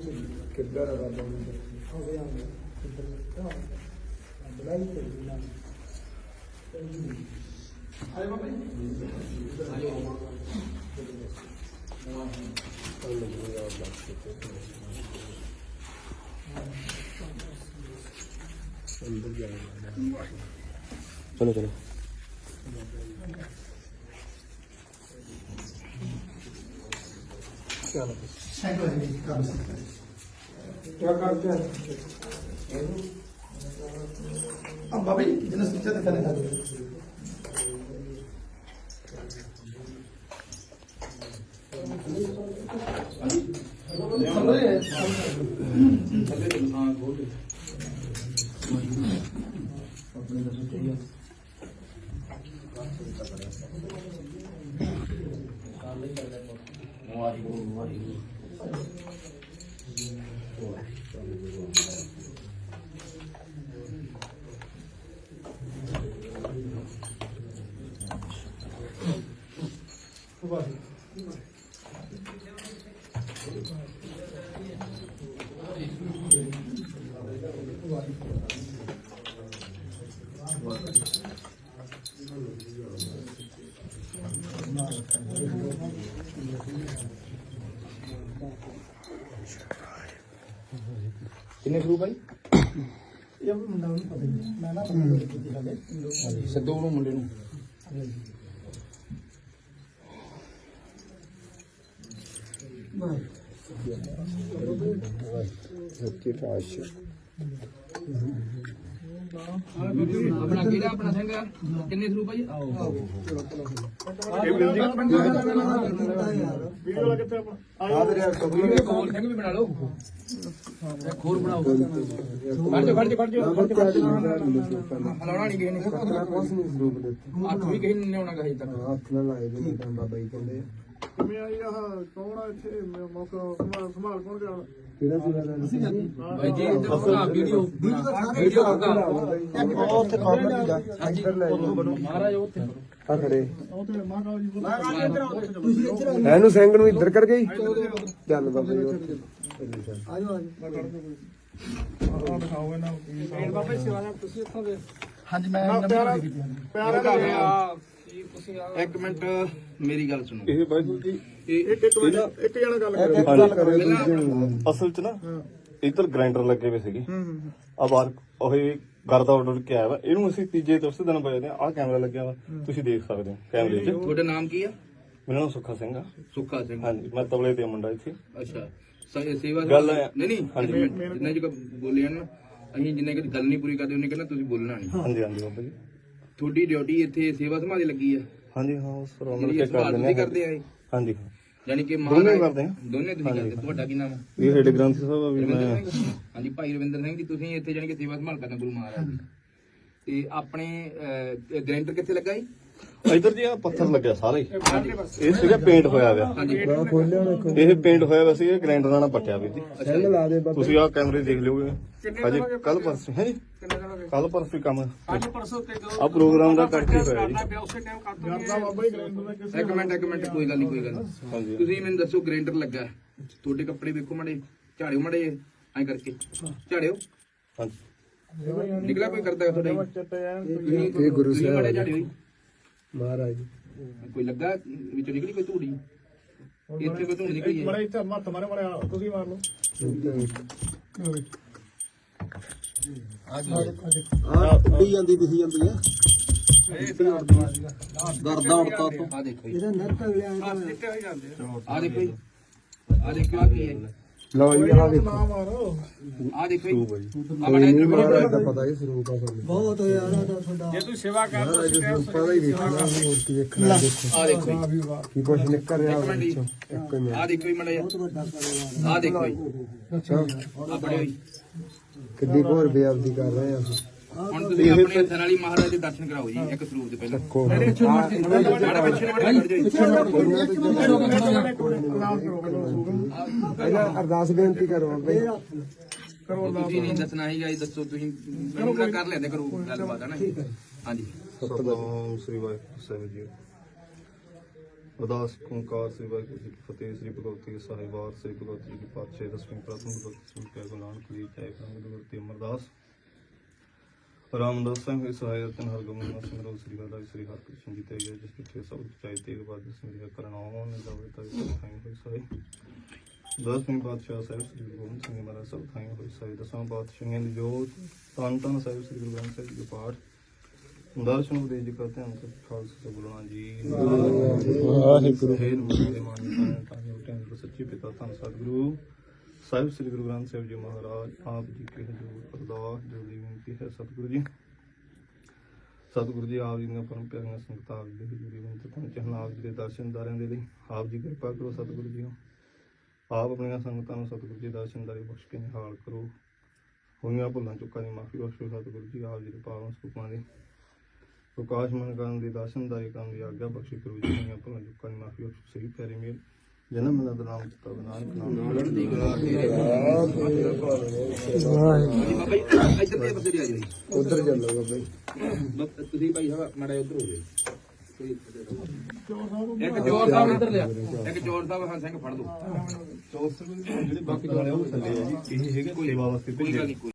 ਤੇ ਕਿੱਦਾਂ ਦਾ ਬਾਬਾ ਜੀ ਹੋ ਗਿਆ ਕਿੱਧਰ ਤਾਂ ਬਲਾਈ ਤੇ ਨਾ ਚਲੋ ਚਲੋ ਸਾਈਕਲ ਦੀ ਕੰਮ ਕੀ ਕਰਦੇ ਆ ਆ ਬਾਬਾ ਜੀ ਜਿਹਨੇ ਸੋਚਿਆ ਤਾਂ ਕਰਨਾ ਕਿੰਨੇ ਗਰੂਪ ਆਈ ਇਹ ਮੁੰਡਾ ਨੂੰ ਪਤਾ ਨਹੀਂ। ਮੈਂ ਨਾ ਪਤਾ ਨਹੀਂ ਕੀਤੀ ਹਾਲੇ ਸੱਦੋ ਨੂੰ ਮੁੰਡੇ ਨੂੰ। ਸੱਚੇ ਪਾਤਸ਼ਾਹ ਆਪਣਾ ਕਿਹੜਾ ਆਪਣਾ ਸਿੰਘ? ਕਿੰਨੇ ਗਰੂਪ ਆਈ ਆਓ। ਆ? ਵੀਰੇ ਕਬੂਲ ਕੋਲ ਸਿੰਘ ਵੀ ਬਣਾ ਲਓ। ਹੋਰ ਬਣਾਓ। ਖੜ ਜਾ ਖੜ ਜਾ ਖੜ ਜਾ ਹਲਾਉਣਾ ਨਹੀਂ ਕਿਸੇ ਨੇ। ਹੱਥ ਵੀ ਕਿਸੇ ਨੇ ਨਹੀਂ ਆਉਣਾ ਹਜੇ ਤੱਕ। ਹੱਥ ਨਾਲ ਲਾਏ ਦੇ ਬਾਬਾ ਜੀ ਕਹਿੰਦੇ ਆਈ ਆਹ ਕੌਣ ਆ ਇੱਥੇ? ਮ- ਮੌਕਾ ਸੰਭਾਲ ਸੰਭਾਲ ਕੌਣ ਗਿਆ ਕਿਹੜਾ ਸੀ ਦਾ ਬਾਈ ਜੀ ਇੱਧਰ ਬਣਾ ਵੀਡੀਓ। ਵੀਡੀਓ ਬਣਾ ਉਹ ਉੱਥੇ ਦੀ ਦਾ ਇੱਧਰ ਲੈ ਮਹਾਰਾਜ ਉੱਥੇ ਆ ਖੜੇ। ਉਹ ਤੇ ਮਹਾਕਾਲ ਜੀ ਕੋਲ ਇਹਨੂੰ ਸਿੰਘ ਨੂੰ ਇੱਧਰ ਕਰ ਗਈ? ਚੱਲ ਬਾਬਾ ਜੀ ਉੱਥੇ। ਆਜੋ ਆਜੋ। ਆ ਦਿਖਾਓ ਇਹਨਾਂ ਨੂੰ ਕੀ ਹਿਸਾਬ ਬਾਬਾ ਸੇਵਾ ਨਾਲ ਤੁਸੀਂ ਇੱਥੋਂ ਦੇ। ਹਾਂਜੀ ਮੈਂ ਨਾ ਪਿਆਰਾ ਪਿਆਰਾ ਇੱਕ ਮਿੰਟ ਮੇਰੀ ਗੱਲ ਸੁਣੋ। ਇਹ ਬਾਈ ਜੀ ਇਹ ਇੱਕ ਇੱਕ ਮਿੰਟ ਇੱਕ ਜਣਾ ਗੱਲ ਕਰੇ ਅਸਲ 'ਚ ਨਾ ਇੱਧਰ ਗ੍ਰਾਈਂਡਰ ਲੱਗੇ ਹੋਏ ਸੀਗੇ। ਆ ਬਾਹਰ ਉਹ ਘਰ ਦਾ ਆਰਡਰ ਕਿਹਾ ਵਾ। ਇਹਨੂੰ ਅਸੀਂ ਤੀਜੇ ਚੌਥੇ ਦਿਨ ਬਜਦੇ ਆ। ਆਹ ਕੈਮਰਾ ਲੱਗਿਆ ਵਾ। ਤੁਸੀਂ ਦੇਖ ਸਕਦੇ ਹੋ ਕੈਮਰੇ 'ਚ ਤੁਹਾਡਾ ਨਾਮ ਕੀ ਆ? ਮੇਰਾ ਨਾਮ ਸੁੱਖਾ ਸਿੰਘ ਆ। ਸੁੱਖਾ ਸਿੰਘ। ਹਾਂਜੀ ਮੈਂ ਤਬਲੇ ਤੇ ਮੁੰਡਾ ਇੱਥੇ। ਅੱਛਾ। ਸੇਵਾ ਗੱਲ ਨਹੀਂ ਨਹੀਂ। ਹਾਂਜੀ। ਜਿੰਨੇ ਜਿਹਾ ਬੋਲੇ ਨਾ ਅਸੀਂ ਜਿੰਨੇ ਕਿ ਗੱਲ ਨਹੀਂ ਪੂਰੀ ਕਰਦੇ ਉਹਨੇ ਕਹਿੰਦਾ ਤੁਸੀਂ ਬੋਲਣਾ ਨਹੀਂ। ਹਾਂਜੀ ਹਾਂਜੀ ਬਾਬਾ ਜੀ। ਤੁਹਾਡੀ ਡਿਊਟੀ ਇੱਥੇ ਸੇਵਾ ਸੰਭਾਲੀ ਲੱਗੀ ਆ। ਹਾਂਜੀ ਹਾਂ ਉਸ ਕੇ ਕਰ ਤੁਸੀਂ ਦਿੰਦੇ ਕਰਦੇ ਆ ਹਾਂਜੀ ਯਾਨੀ ਕਿ ਦੋਨੇ ਮਹਾਰਾਜ ਕਰਦੇ ਆ। ਦੋਨੇ ਤੁਸੀਂ ਕਰਦੇ ਤੁਹਾਡਾ ਕੀ ਨਾਮ ਹੈ ਇਹ ਹੈਡ ਗ੍ਰੰਥੀ ਸਾਹਿਬ ਆ ਵੀ ਮੈਂ ਹਾਂਜੀ ਭਾਈ ਰਵਿੰਦਰ ਸਿੰਘ ਜੀ ਤੁਸੀਂ ਇੱਥੇ ਜਾਨੀ ਕਿ ਸੇਵਾ ਸੰਭਾਲ ਕਰਦੇ ਗੁਰੂ ਮਹਾਰਾਜ ਦੀ। ਤੇ ਆਪਣੇ ਗ੍ਰੈਂਡਰ ਕਿੱਥੇ ਲੱਗਾ ਜੀ? ਇੱਧਰ ਜੀ ਆ ਪੱਥਰ ਲੱਗਿਆ ਸਾਰੇ। ਇਹ ਸੀਗਾ ਪੇਂਟ ਹੋਇਆ ਹੋਇਆ। ਹਾਂਜੀ ਖੋਲਿਆ ਦੇਖੋ ਇਹ ਪੇਂਟ ਹੋਇਆ ਹੋਇਆ ਸੀ ਇਹ ਗ੍ਰਾਈਂਡਰ ਨਾਲ ਪੱਟਿਆ ਵੀ ਸੀ। ਸਿੰਘ ਲਾ ਦੇ ਬਾਬਾ ਤੁਸੀਂ ਆਹ ਕੈਮਰੇ ਦੇਖ ਲਿਓਗੇ ਅਜੇ ਕੱਲ ਪਰਸੋਂ ਹੈ ਜੀ। ਕੱਲ ਪਰਸੋਂ ਹੀ ਕੰਮ ਅੱਜ ਪਰਸੋਂ ਤੇ ਆ ਪ੍ਰੋਗਰਾਮ ਦਾ ਕਰਕੇ ਹੋਇਆ ਜੀ। ਗ੍ਰੈਂਡਰ ਇੱਕ ਮਿੰਟ ਇੱਕ ਮਿੰਟ ਕੋਈ ਗੱਲ ਨਹੀਂ ਕੋਈ ਗੱਲ ਨੀ। ਹਾਂਜੀ। ਤੁਸੀਂ ਮੈਨੂੰ ਦੱਸੋ ਗ੍ਰੈਂਡਰ ਲੱਗਾ ਤੁਹਾਡੇ ਕੱਪੜੇ ਵੇਖੋ ਮੜੇ ਝਾੜਿਓ ਮੜੇ ਐਂ ਕਰਕੇ। ਝਾੜਿਓ। ਹਾਂਜੀ। ਨਿਕਲਿਆ ਕੋਈ ਕਰਦਾ ਤੁਹਾਡਾ ਜੀ? ਇਹ ਗੁਰੂ ਤੁਸੀਂ ਸਾਹਿਬ। ਮਾੜੇ ਝਾੜਿਓ ਜੀ। ਮਹਾਰਾਜ ਜੀ। ਕੋਈ ਲੱਗਾ? ਵਿੱਚੋਂ ਨਿਕਲੀ ਕੋਈ ਧੂੜੀ? ਇੱਥੇ ਕੋਈ ਧੂੜੀ ਨਿਕਲੀ ਹੈ? ਬੜਾ ਇੱਥੇ ਮੱਥ ਮਾਰੇ ਮਾਰੇ ਤੁਸੀਂ ਮਾਰ ਲਓ। ਆ ਉੱਡੀ ਜਾਂਦੀ ਦਿਖੀ ਜਾਂਦੀ ਹੈ। ਦਰਦਾ ਉੜਤਾ ਤੋਂ ਆ ਦੇਖੋ ਜੀ। ਇਹਦਾ ਨਰ ਪਗਲਿਆ ਚਿੱਟੇ ਹੋਈ ਜਾਂਦੇ ਆ ਆ ਦੇਖੋ ਜੀ। ਆ। ਦੇਖੋ ਆ ਕੀ ਹੈ? ਲਓ ਜੀ ਆ ਵੇਖੋ ਨਾ ਮਾਰੋ। ਆ ਦੇਖੋ ਕੋਈ ਨਹੀਂ ਮਹਾਰਾਜ ਦਾ ਪਤਾ ਹੈ ਸਰੂਪ ਆ ਸਾਨੂੰ ਬਹੁਤ ਨਾ ਤਾਂ ਤੁਹਾਡਾ ਜੇ ਤੂੰ ਸੇਵਾ ਕਰ ਦੇ ਸਰੂਪਾਂ ਦਾ ਹੀ ਵੇਖਣਾ ਹੋਰ ਕੀ ਵੇਖਣਾ ਦੇਖੋ। ਆ ਦੇਖੋ ਕੀ ਕੁਛ ਨਿਕਲ ਰਿਹਾ ਜੀ। ਵਿੱਚੋਂ। ਇੱਕ ਮਿੰਟ। ਆ ਦੇਖੋ ਜੀ ਮੜਾ ਆ ਦੇਖੋ ਜੀ। ਅੱਛਾ ਆ ਜੀ ਕਿੱਡੀ ਘੋਰ ਬੇਅਬਦੀ ਕਰ ਰਹੇ ਆ। ਅਸੀਂ ਹੁਣ ਤੁਸੀਂ ਆਪਣੇ ਹੱਥਾਂ ਨਾਲ ਹੀ ਮਹਾਰਾਜ ਦੇ ਦਰਸ਼ਨ ਕਰਾਓ ਜੀ ਇੱਕ ਸਰੂਪ ਦੇ ਪਹਿਲਾਂ। ਕੋ ਮਾੜਾ ਪਿੱਛੇ ਨੂੰ ਮੜ ਪਹਿਲਾਂ ਅਰਦਾਸ ਬੇਨਤੀ ਕਰੋ ਬਈ ਤੁਸੀਂ ਨਹੀਂ ਦੱਸਣਾ ਹੀ ਗਾਈ ਦੱਸੋ ਤੁਸੀਂ ਮੈਨੂੰ ਤਾਂ ਕਰ ਲੈਂਦੇ ਕਰੋ ਗੱਲਬਾਤ ਹੈ ਨਾ ਹਾਂਜੀ। ਸਤਨਾਮ ਸ੍ਰੀ ਵਾਹਿਗੁਰੂ ਸਾਹਿਬ ਜੀ। ਅਰਦਾਸ ਓੰਕਾਰ ਸ੍ਰੀ ਵਾਹਿਗੁਰੂ ਜੀ ਕੀ ਫਤਿਹ ਸ੍ਰੀ ਭਗਵਤੀ ਸਾਹਿਬ ਵਾਰ ਸ੍ਰੀ ਭਗਵਤੀ ਜੀ ਕੀ ਪਾਤਸ਼ਾਹ ਦਸਵੀਂ ਪ੍ਰਥਮ ਭਗਵਤੀ ਸ੍ਰੀ ਕੈ ਗੁਰੂ ਨਾਨਕ ਜੀ ਚਾਹੇ ਪ੍ਰਭੂ ਗੁਰਤੀ ਅਮਰਦਾਸ। ਰਾਮਦਾਸ ਸਿੰਘ ਸਹਾਇ ਤਨ ਹਰਗੋਬਿੰਦ ਸਿੰਘ ਰੋ ਸ੍ਰੀ ਵਾਲਾ ਸ੍ਰੀ ਹਰਿਕ੍ਰਿਸ਼ਨ ਜੀ ਤੇ ਗਏ ਜਿਸ ਕਿਥੇ ਸਭ ਚਾਹੇ ਤੇਗ ਬਾਦ ਸਿੰਘ ਕਰਨਾਉ ਨੇ ਜਾਵੇ ਤਾਂ ਥਾਈ ਹੋਈ ਸਹਾਇ ਦਸਵੀਂ ਪਾਤਸ਼ਾਹ ਸਾਹਿਬ ਸ੍ਰੀ ਗੁਰੂ ਗੋਬਿੰਦ ਸਿੰਘ ਮਹਾਰਾਜ ਸਭ ਥਾਈ ਹੋਈ ਸਹਾਇ ਦਸਾਂ ਪਾਤਸ਼ਾਹਾਂ ਦੀ ਜੋਤ ਤਨ ਤਨ ਸਾਹਿਬ ਸ੍ਰੀ ਗੁਰੂ ਗ੍ਰੰਥ ਸਾਹਿਬ ਜੀ ਦੇ ਪਾਠ। ਦਰਸ਼ਨ ਉਪਦੇਸ਼ ਜੀ ਕਰਤੇ ਖਾਲਸਾ ਬੁਲਾਣਾ ਜੀ। ਵਾਹਿਗੁਰੂ। ਹੈ ਮਨ ਸੱਚੇ ਪਿਤਾ ਸਤਿਗੁਰੂ ਸਾਹਿਬ ਸ੍ਰੀ ਗੁਰੂ ਗ੍ਰੰਥ ਸਾਹਿਬ ਜੀ ਮਹਾਰਾਜ ਆਪ ਜੀ ਕੇ ਹਜ਼ੂਰ ਅਰਦਾਸ ਜੋ ਦੀ ਹੈ ਸਤਿਗੁਰੂ ਜੀ? ਸਤਿਗੁਰੂ ਜੀ, ਆਪ ਜੀ ਦੀਆਂ ਪਰਮ ਪਿਆਰੀਆਂ ਸੰਗਤਾਂ ਆਪ ਜੀ ਦੇ ਹਜ਼ੂਰੀ ਬੇਨਤੀ ਤਾਂ ਚਹਨ ਆਪ ਜੀ ਦੇ ਦਰਸ਼ਨ ਦੇ ਲਈ। ਆਪ ਜੀ ਕਿਰਪਾ ਕਰੋ ਸਤਿਗੁਰੂ ਜੀ ਆਪ ਆਪਣੀਆਂ ਸੰਗਤਾਂ ਨੂੰ ਸਤਿਗੁਰੂ ਜੀ ਦਰਸ਼ਨ ਬਖਸ਼ ਕੇ ਨਿਹਾਲ ਕਰੋ। ਹੋਈਆਂ ਭੁੱਲਾਂ ਚੁੱਕਾਂ ਦੀ ਮਾਫੀ ਬਖਸ਼ੋ ਸਤਿਗੁਰੂ ਜੀ, ਆਪ ਜੀ ਦੇ ਪਾਵਨ ਸੁਖਾਂ ਦੀ। ਪ੍ਰਕਾਸ਼ ਮਨ ਕਰਨ ਦੀ ਦਰਸ਼ਨਦਾਰੀ ਕਰਨ ਦੀ ਆਗਿਆ ਬਖਸ਼ੀ ਕਰੋ ਜੀ। ਹੋਈਆਂ ਭੁੱਲਾਂ ਚੁੱਕਾਂ ਦੀ ਮਾਫੀ ਬਖਸ਼ੋ। ਸਹੀ ਪੈਰੀ ਮੇਲ ਜਨਮ ਮਿਲਦ ਨਾਮ ਤਤਾ ਨਾਨਕ ਨਾਮ। ਬਾਬਾ ਜੀ ਇੱਧਰ ਦੇ ਬਸੇ ਆ ਜੀ ਉਧਰ ਚੱਲੋ ਬਾਬਾ ਜੀ। ਬਸ ਤੁਸੀਂ ਭਾਈ ਸਾਹਿਬ ਮਾੜਾ ਉੱਧਰ ਹੋ ਜਾਓ। ਇੱਕ ਚੋਰ ਸਾਹਿਬ ਇੱਧਰ ਲਿਆ। ਇੱਕ ਚੋਰ ਸਾਹਿਬ ਹਾਂ ਸਿੰਘ ਫੜ ਦੋ ਜਿਹੜੇ ਬਾਕੀ ਵਾਲੇ ਉਹ ਥੱਲੇ ਆ ਜੀ। ਇਹ ਹੈਗੇ ਸੇਵਾ ਵਾਸਤੇ ਗੱਲ ਕੋਈ